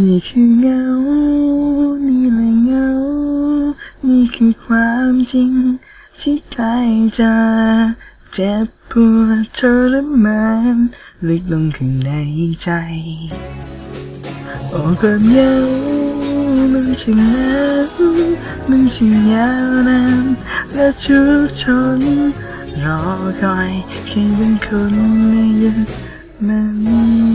นี่คือเงา นี่แหละเงา นี่คือความจริง ที่ใกล้จะเจ็บปวดทรมานลึกลงข้างในใจ โอ้ความเงามันช่างนาวมันช่างยาวนานและทุกทนรอคอยแค่เป็นคนไม่หยุดมัน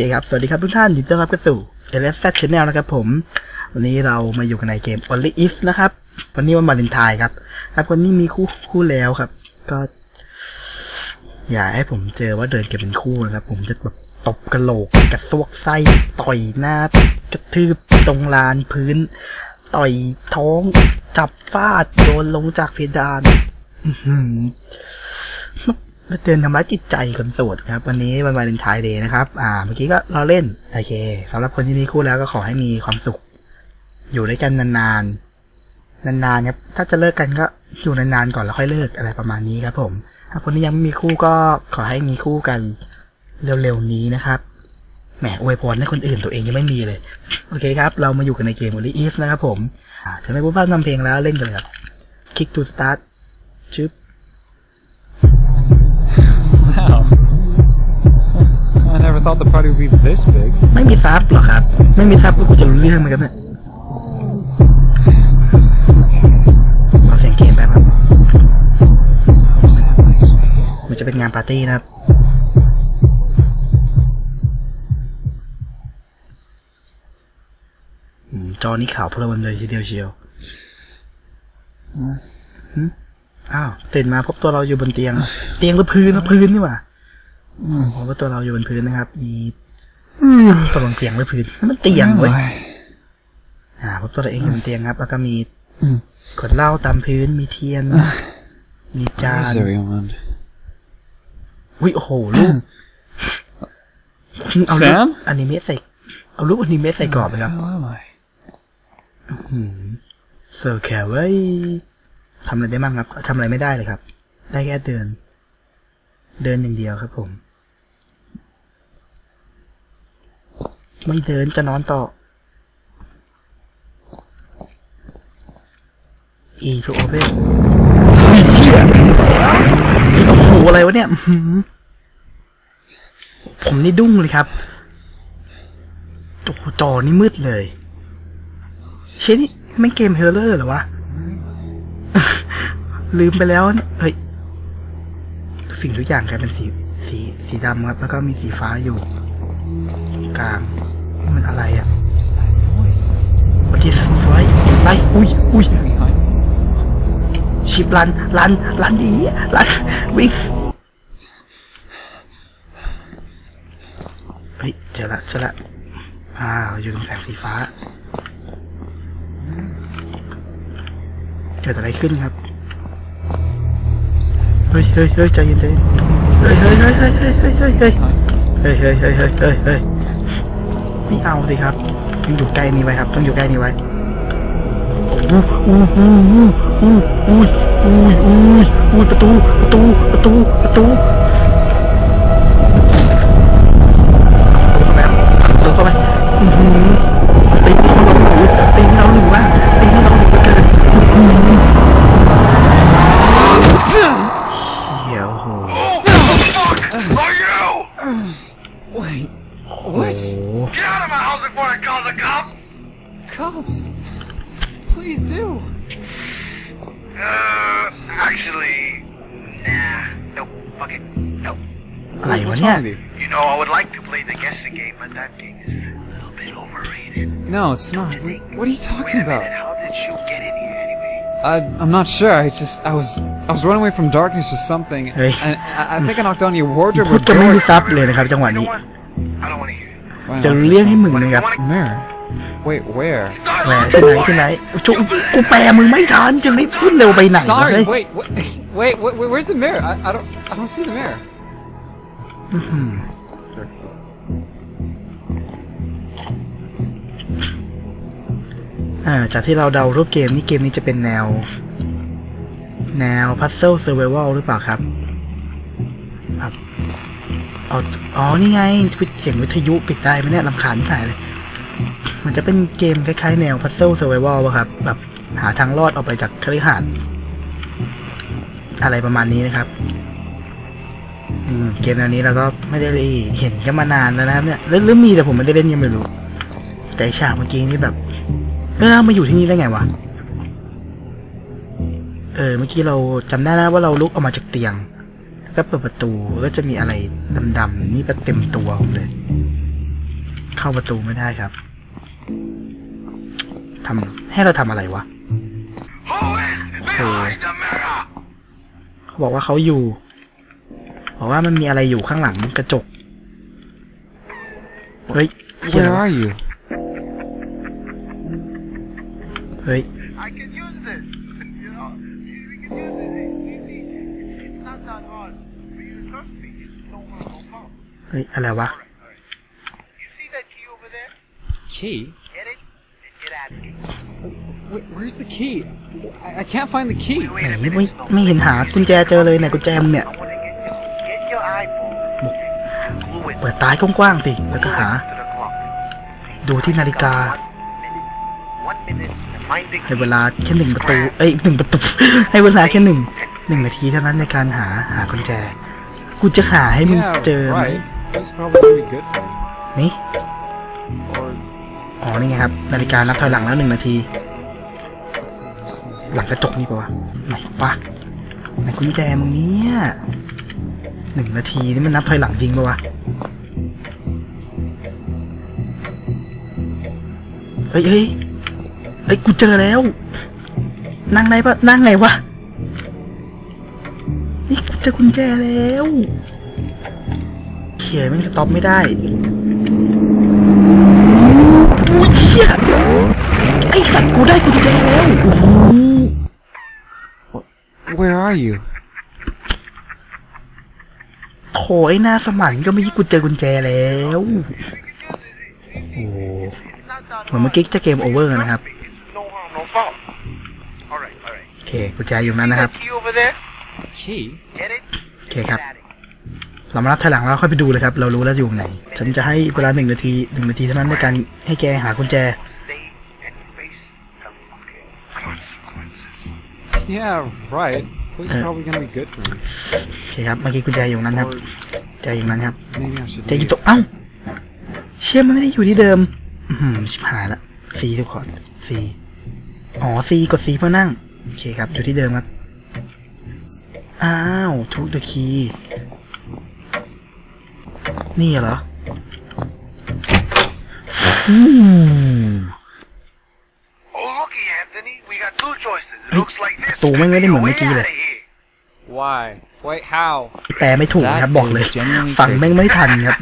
เคครับ สวัสดีครับทุกท่านยินดีต้อนรับเข้าสู่ l s z Channel นะครับผม วันนี้เรามาอยู่กันในเกม Only If นะครับ วันนี้วันวาเลนไทน์ครับ ครับวันนี้มีคู่คู่แล้วครับ ก็ อย่าให้ผมเจอว่าเดินเก็บเป็นคู่นะครับ ผมจะแบบตบกระโหลกกระซวกไส้ ต่อยหน้ากระทืบตรงลานพื้น ต่อยท้อง จับฟาดโยนลงจากเพดาน มาเตือนทำร้ายจิตใจคนโสดครับ วันนี้วันวาเลนไทน์เดย์นะครับ อ่า เมื่อกี้ก็เราเล่น โอเคสำหรับคนที่มีคู่แล้วก็ขอให้มีความสุข อยู่ด้วยกันนานๆ นานๆครับ ถ้าจะเลิกกันก็อยู่นานๆก่อนแล้วค่อยเลิกอะไรประมาณนี้ครับ ผม ถ้าคนที่ยังไม่มีคู่ก็ขอให้มีคู่กันเร็วๆนี้นะครับแหมอวยพรให้คนอื่นตัวเองยังไม่มีเลย โอเคครับ เรามาอยู่กันในเกม Only If นะครับผมอ่าจะไม่พูดพร่ำทำเพลงแล้วเล่นกันเลยครับ Kick to start ชึบ never thought the party would be this big. ไม่มีซับหรอครับ ไม่มีซับแล้วกูจะรู้เรื่องไหมครับเนี่ยขอเสียงเกมแป๊บครับ มันจะเป็นงานปาร์ตี้นะครับ จอนี้ขาวเพลินเลยทีเดียวเชียวอ้าวตื่นมาพบตัวเราอยู่บนเตียง เตียงหรือพื้นนะพื้นนี่หว่า พบว่าตัวเราอยู่บนพื้นนะครับ มีตกลงเตียงหรือพื้นนั่นมันเตียงเว้ย Why? อ่าพบตัวเราเองอยู่บนเตียงครับ แล้วก็มีขวดเหล้าตามพื้นมีเทียน มีจาน Where's everyone? วิโอ้โหรูปเอารูป Sam? อนิเมะใส่เอารูปอนิเมะใส่กรอบเลยครับ How am I? เซอร์แคร์ไว้ยทำอะไรได้บ้างครับทำอะไรไม่ได้เลยครับ ได้แค่เดิน เดินอย่างเดียวครับผม ไม่เดินจะนอนต่อ E to open อุ้ยเหี้ยโอ้โหอะไรวะเนี่ย ผมนี่ดุ้งเลยครับโอ้โหจอนี่มืดเลย เช่นนี่ไม่เกมเฮอร์เลอร์เหรอวะ ลืมไปแล้วเนี่ยเฮ้ย สิ่งทุกอย่างกลายเป็นสีสีสีดำครับ แล้วก็มีสีฟ้าอยู่ กลางนี่มันอะไรอะ What's that noise? วันที่สวยไล่อุ้ยอุ้ยชิบลันลันลันดีลันวิ่งเฮ้ยเจอละเจอละอ่าอยู่ตรงแสงสีฟ้า เกิดอะไรขึ้นครับ เฮ้ยเฮ้ยเฮ้ยใจเย็นใจเย็นเฮ้ยเฮ้ยเฮ้ยเฮ้ยเฮ้ยเฮ้ยเฮ้ยเฮ้ยเฮ้ยเฮ้ยเฮ้ย ไม่เอาสิครับต้องอยู่ใกล้นี้ไว้ครับ ต้องอยู่ใกล้นี้ไว้อู้อู้อู้อู้อู้อู้อู้อู้อู้ประตูประตูประตูประตู Please do. Uh, actually, nah, nope, fuck it, nope. อะไรวะ What's เนี่ย wrong with you? You know, I would like to play the guessing game, but that game is a little bit overrated. No, it's not. What, what are you Wait talking a minute, about? how did you get in here anyway? I, I'm not sure. I just, I was, I was running away from darkness or something, Hey. and I, I think I knocked on your wardrobe พู or ดจะไม่ door. มีซับเลยนะครับ จังหวะ You know นี้ what? I don't want to hear it. Why จะ not? เลี้ยงให้มึงนะครับ Mirror. Wait, where? แหมที่ไหนที่ไหนชุกูแปลมึงไม่ทันจะรีบขึ้นเร็วไปไหนวะ Sorry. เฮ้ย Wait, wait, wait, wait, wait. Where's the mirror? I, I don't, I don't see the mirror. อ่าจากที่เราเดารูปเกมนี้เกมนี้จะเป็นแนว แนว Puzzle Survival หรือเปล่าครับครับเอาอ๋อ นี่ไงเสียงวิทยุปิดได้ไหมเนี่ยลำคาญที่ไหนเลย มันจะเป็นเกมคล้ายๆ แนว Puzzle Survival อะครับ แบบหาทางรอดออกไปจากคฤหาสน์อะไรประมาณนี้นะครับ อืม เกมแนวนี้เราก็ไม่ได้เห็นกันมานานแล้วนะครับ เนี่ยหรือมีแต่ผมไม่ได้เล่นยังไม่รู้ แต่ฉากเมื่อกี้นี่แบบ เออมาอยู่ที่นี่ได้ไงวะเออเมื่อกี้เราจำได้นะว่าเราลุกออกมาจากเตียงแล้วก็เปิดประตูก็จะมีอะไรดำๆนี่ก็เต็มตัวผมเลย เข้าประตูไม่ได้ครับ ทำให้เราทำอะไรวะ Who is behind the mirror? เขาบอกว่าเขาอยู่ บอกว่ามันมีอะไรอยู่ข้างหลังกระจก เฮ้ยเหี้ย Where อะไรวะ are you? เฮ้ย I can use this. You know, we can use it. It's easy. It's not that hard. For you to trust me. It's no harm, no foul. เฮ้ย อะไรวะ All right, all right. You see that key over there? Key? Get it? And get out of here. Wh- where's the key? I, I can't find the key. Wait ไหน a ไม่ minute. ไม่เห็นหากุญแจเจอเลยไหนกุญแจมึงเนี่ย I want to get, get your eyeball. Glue it. เปิดตายกว้างๆสิแล้วก็หา To the clock. ดูที่นาฬิกา One minute. and Find the ให้ key. เวลาแค่หนึ่งประตูเอ้ยหนึ่งประตูให้เวลาแค่หนึ่งหนึ่งนาทีเท่านั้นในการหาหากุญแจ กูจะหาให้มึง Yeah, เจอไหม right. อ๋อนี่ไงครับ นาฬิกานับถอยหลังแล้วหนึ่งนาที หลังกระจกนี่ปะวะไหนปะไหนกุญแจมึงเนี่ยหนึ่งนาทีนี่มันนับถอยหลังจริงปะวะเฮ้ยเฮ้ยเฮ้ยกูเจอแล้ว นั่งไหนปะนั่งไงวะนี่กูเจอกุญแจแล้วเขียมันสต็อปไม่ได้อุ้ยเหี้ยไอ สัตว์กูได้กุญแจแล้วโอ้โห where are you? โถไอ้หน้าสมันก็ไม่ยี่กูเจอกุญแจแล้วโอ้ It's not that เหมือนเมื่อกี้จะเกมโอเวอร์นะครับ It's no harm, no foul. All right, all right. โอเคกุญแจอยู่นั้นนะครับ That key over there? Key? Get it? โอเคครับ Get it. เรามานับถอยหลังแล้วค่อยไปดูเลยครับ เรารู้แล้วอยู่ไหน ฉันจะให้เวลาหนึ่งนาทีหนึ่งนาทีเท่านั้นในการให้แกหากุญแจ Yeah, right. This is Uh, probably gonna be good for you. โอเคครับ เมื่อกี้กุญแจอยู่นั้นครับ Or กุญแจอยู่นั้นครับ maybe I should กุญแจอยู่ leave. ตรงเอ้า เชื่อมันไม่ได้อยู่ที่เดิม อือหือชิบหายละซีทุกคนซีอ๋อซีกดซีเพื่อนั่ง โอเคครับ อยู่ที่เดิมครับ อ้าวทุกเดอะคี นี่เหรอ อืม looks like this. tụi mấy cái đi You're mượn mấy way kia outta này. here. Why? Wait, how? แปลไม่ถูกนะครับบอกเลย That is genuinely ฟังแม่งไม่ทันครับ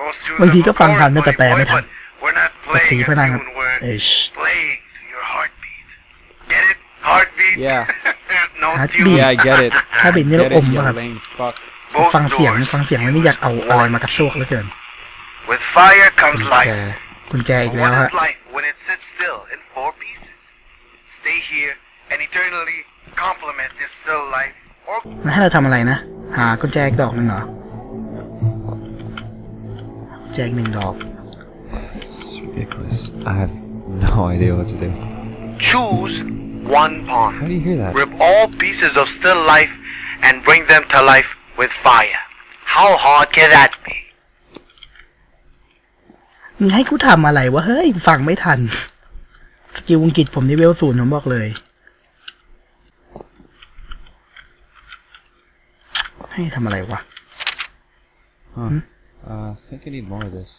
Most students บางทีก็ of ฟังทัน course, นะแต่แปล buddy ไม่ boy, ทัน but We're not กดซี playing เพื่อ a นั่งครับ tune. We're เอ้ย playing to your heartbeat. Get it? Heartbeat? Yeah. no Heartbeat. tune. Yeah, I get it. ถ้าบินนี่เรา Get อ it, ม you ป่ะครับ lame fuck. Both ฟังเสียง doors ฟังเสียงแล้วนี่อยากเอาอะไรมากระซวกเหลือเกิน With fire กุ comes ญแจ life. กุญแจอีก But แล้ว what ฮะ is life when it sits still in four pieces? Stay here and eternally complement this still life, or แล้วให้เราทำอะไรนะ หากุญแจอีกดอกหนึ่งเหรอกุญแจอีกหนึ่งดอก It's ridiculous. I have no idea what to do. choose one How pawn. do you hear that? Rip all pieces of still life and bring them to life with fire. How hard can that be? มึงให้กูทำอะไรวะ เฮ้ย ฟังไม่ทัน สกิลอังกฤษผมนี่เวลศูนย์ผมบอกเลย ให้ทำอะไรวะ Huh. Uh, I think I need more of this.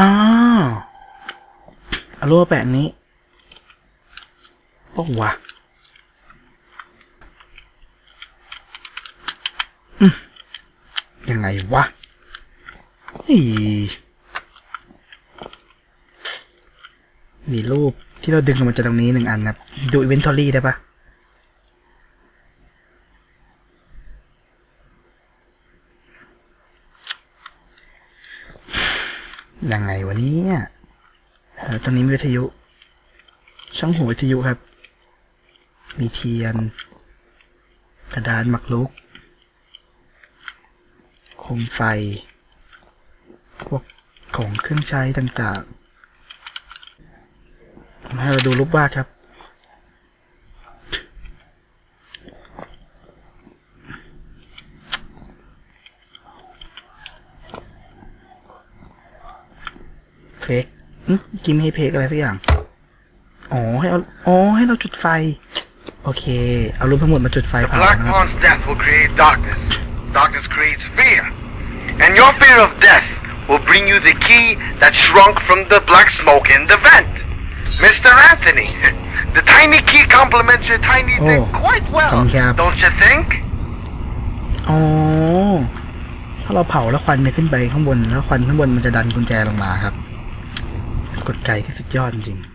อ้าวเอาลูกมาแปะอันนี้โอ้วะอืมยังไงวะอีมีรูปที่เราดึงออกมาจากตรงนี้หนึ่งอันครับดูอิเวนทอรี่ได้ปะยังไงวะ เนี่ยตออตรงนี้มีวิทยุ ช่องหูวิทยุครับ มีเทียน กระดานหมักลุกโคมไฟ พวกของเครื่องใช้ต่างๆมาให้เราดูรูปวาดครับ กอื้อกินให้เพกอะไรสักอย่าง อ๋อให้เอาอ๋อให้เราจุดไฟ โอเค เอารูปทั้งหมดมาจุดไฟ The เผา Black นะครับ Pawn's death will create darkness. Darkness creates fear. And your fear of death will bring you the key that shrunk from the black smoke in the vent. Mr. Anthony, the tiny key complements your tiny thing Oh. quite well, Thank you. don't you think? อ๋อ ถ้าเราเผาแล้วควันเนี่ยขึ้นไปข้างบน แล้วควันข้างบนมันจะดันกุญแจลงมาครับ กดไกที่สุดยอดจริงๆ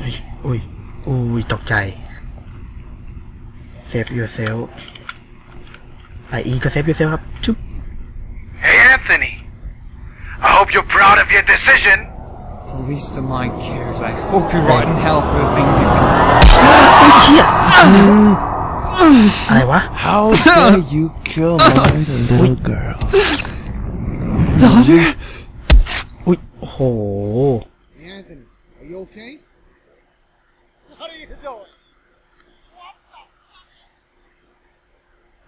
อุ้ยอุ้ยอุ้ยตกใจ save yourself ไออีก็ save yourself ครับชุบ Hey, Anthony. I hope you're proud of your decision. The least of my cares. I hope you rot in hell for the things you've done to me. ไอ้เหี้ยอืมอะไรวะ How dare you kill my little girl? Daughter? อุ้ยโอ้โห Anthony, are you okay? What are you doing?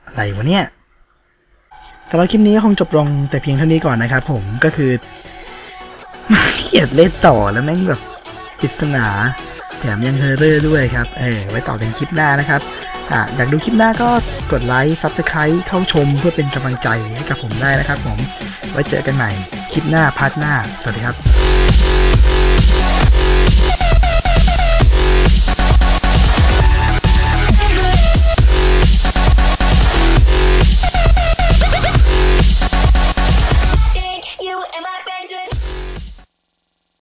อะไรวะเนี่ยสำหรับคลิปนี้ก็คงจบลงแต่เพียงเท่านี้ก่อนนะครับผมก็คือเขียดเล่นต่อแล้วแม่งแบบปริศนาแถมยังเฮอร์เรอร์ด้วยครับ เออไว้ต่อเป็นคลิปหน้านะครับอะอยากดูคลิปหน้าก็กดไลค์ซับสไคร b ์เข้าชมเพื่อเป็นกำลังใจให้กับผมได้นะครับผม ไว้เจอกันใหม่ คลิปหน้าพาร์ทหน้า สวัสดีครับ